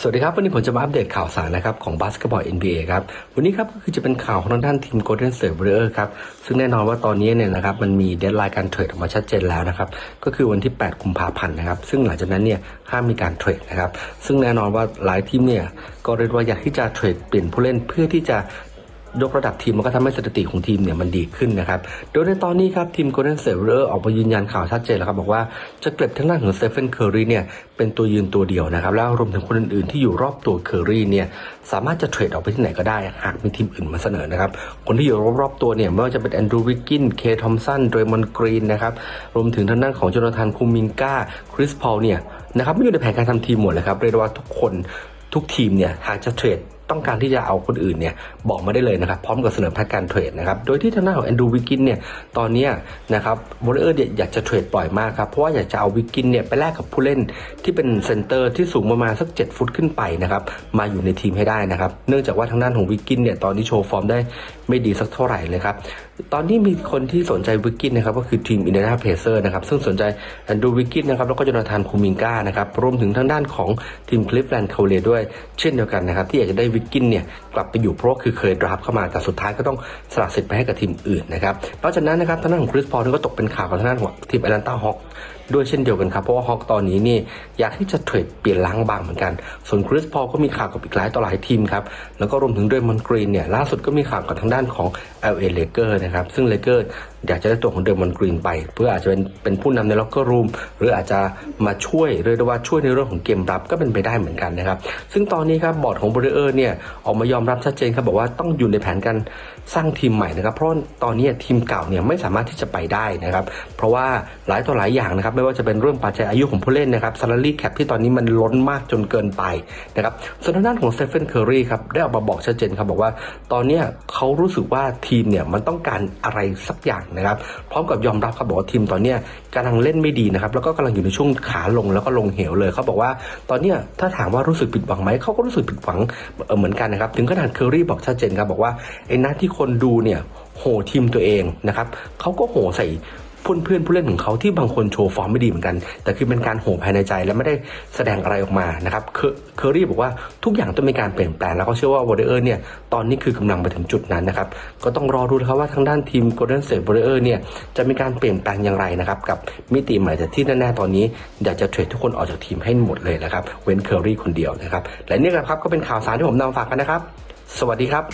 สวัสดีครับ วันนี้ผมจะมาอัปเดตข่าวสารนะครับของบาสเกตบอล NBA ครับวันนี้ครับก็คือจะเป็นข่าวของทางด้านทีม Golden State Warriors ครับซึ่งแน่นอนว่าตอนนี้เนี่ยนะครับมันมีเดทไลน์การเทรดออกมาชัดเจนแล้วนะครับก็คือวันที่ 8 กุมภาพันธ์นะครับซึ่งหลังจากนั้นเนี่ยห้ามมีการเทรดนะครับซึ่งแน่นอนว่าหลายทีมเนี่ยก็เรียกว่าอยากที่จะเทรดเปลี่ยนผู้เล่นเพื่อที่จะ ยกระดับทีมมันก็ทำให้สถิติของทีมเนี่ยมันดีขึ้นนะครับ โดยในตอนนี้ครับทีม Golden State Warriors ออกมายืนยันข่าวชัดเจนแล้วครับบอกว่าจะเก็บทางด้านของ Stephen Curry เนี่ยเป็นตัวยืนตัวเดียวนะครับแล้วรวมถึงคนอื่นๆที่อยู่รอบตัว Curry เนี่ยสามารถจะเทรดออกไปที่ไหนก็ได้ หากมีทีมอื่นมาเสนอนะครับคนที่อยู่รอบๆตัวเนี่ยไม่ว่าจะเป็นแอนดรูวิกกินเคทอมสันเดรมอนกรีนนะครับรวมถึงทางด้านของโจนาธานคูมิงกาคริสพอลเนี่ยนะครับไม่อยู่ในแผนการทำทีมหมดเลยครับเรียกว่าทุกคนทุกทีมเนี่ยหากจะเทรด ต้องการที่จะเอาคนอื่นเนี่ยบอกมาได้เลยนะครับ พร้อมกับเสนอแผนการเทรดนะครับ โดยที่ทางด้านของแอนดูวิกกินเนี่ยตอนนี้นะครับวอร์เออร์เนี่ยอยากจะเทรดปล่อยมากครับ เพราะว่าอยากจะเอาวิกกินเนี่ยไปแลกกับผู้เล่นที่เป็นเซนเตอร์ที่สูงประมาณสัก 7 ฟุตขึ้นไปนะครับมาอยู่ในทีมให้ได้นะครับ เนื่องจากว่าทางด้านของวิกกินเนี่ยตอนนี้โชว์ฟอร์มได้ไม่ดีสักเท่าไหร่เลยครับ ตอนนี้มีคนที่สนใจวิกกินนะครับก็คือทีมอินเดียนาเพเซอร์นะครับซึ่งสนใจแอนดูวิกกินนะครับแล้วก็จนาธานคูมิงกานะครับรวมถึงทางด้านของทีมคลิฟแลนด์เคาเลด้วย เช่นเดียวกันนะครับที่อยากจะได้วิกกินเนี่ยกลับไปอยู่เพราะคือเคยดราฟเข้ามาแต่สุดท้ายก็ต้องสละสิทธิ์ไปให้กับทีมอื่นนะครับนอกจากนั้นนะครับทางด้านของคริสพอลก็ตกเป็นข่าวกับทางด้านของทีมแอตแลนตาฮอคด้วยเช่นเดียวกันครับ เพราะว่าฮอกตอนนี้นี่อยากที่จะเทรดเปลี่ยนล้างบางเหมือนกัน ส่วนคริสพอก็มีข่าวกับอีกหลายต่อหลายทีมครับแล้วก็รวมถึงเดยมอนกรีนเนี่ยล่าสุดก็มีข่าวกับทางด้านของ LA Lakers นะครับซึ่ง Lakers อ อยากจะได้ตัวของเดรมอนกรีนไป เพื่ออาจจะเป็นเป็นผู้นำในล็อกเกอร์รูมหรืออาจจะมาช่วยเรียกได้ว่าช่วยในเรื่องของเกมรับก็เป็นไปได้เหมือนกันนะครับ ซึ่งตอนนี้ครับบอร์ดของบริเออร์เนี่ยออกมายอมรับชัดเจนครับบอกว่าต้องอยู่ในแผนการสร้างทีมใหม่นะครับ เพราะตอนนี้ทีมเก่าเนี่ยไม่สามารถที่จะไปได้นะครับ เพราะว่าหลายต่อหลายอย่างนะครับไม่ว่าจะเป็นเรื่องปัจจัยอายุของผู้เล่นนะครับซา l ารีแคปที่ตอนนี้มันล้นมากจนเกินไปนะครับส่วนทางด้านของสเตฟ e นเคอรีครับได้ออกมาบอกชัดเจนครับบอกว่า ตอนนี้เขารู้สึกว่าทีมเนี่ยมันต้องการอะไรสักอย่างนะครับพร้อมกับยอมรับครับบอกว่าทีมตอนเนี้ยกำลังเล่นไม่ดีนะครับแล้วก็กำลังอยู่ในช่วงขาลงแล้วก็ลงเหวเลยเขาบอกว่าตอนเนี้ยถ้าถามว่ารู้สึกผิดหวังไหมเขาก็รู้สึกผิดหวังเเหมือนกันนะครับถึงขนาดเคอรี่บอกชัดเจนครับบอกว่าไอ้นัดที่คนดูเนี่ยโหทีมตัวเองนะครับเขาก็โหใส่ เพื่อนเพื่อนผู้เล่นของเขาที่บางคนโชว์ฟอร์มไม่ดีเหมือนกัน แต่คือเป็นการโหมภายในใจและไม่ได้แสดงอะไรออกมานะครับเคอรี่บอกว่าทุกอย่างต้องมีการเปลี่ยนแปลงแล้วก็เชื่อว่าวอร์เออร์เนี่ยตอนนี้คือกำลังไปถึงจุดนั้นนะครับก็ต้องรอดูนะครับว่าทางด้านทีม Golden State Warriors เนี่ยจะมีการเปลี่ยนแปลงอย่างไรนะครับกับมิติใหม่แต่ที่แน่ๆตอนนี้อยากจะเทรดทุกคนออกจากทีมให้หมดเลยนะครับเว้นเคอรี่คนเดียวนะครับและนี่แหละครับก็เป็นข่าวสารที่ผมนำมาฝากกันนะครับ สวัสดีครับ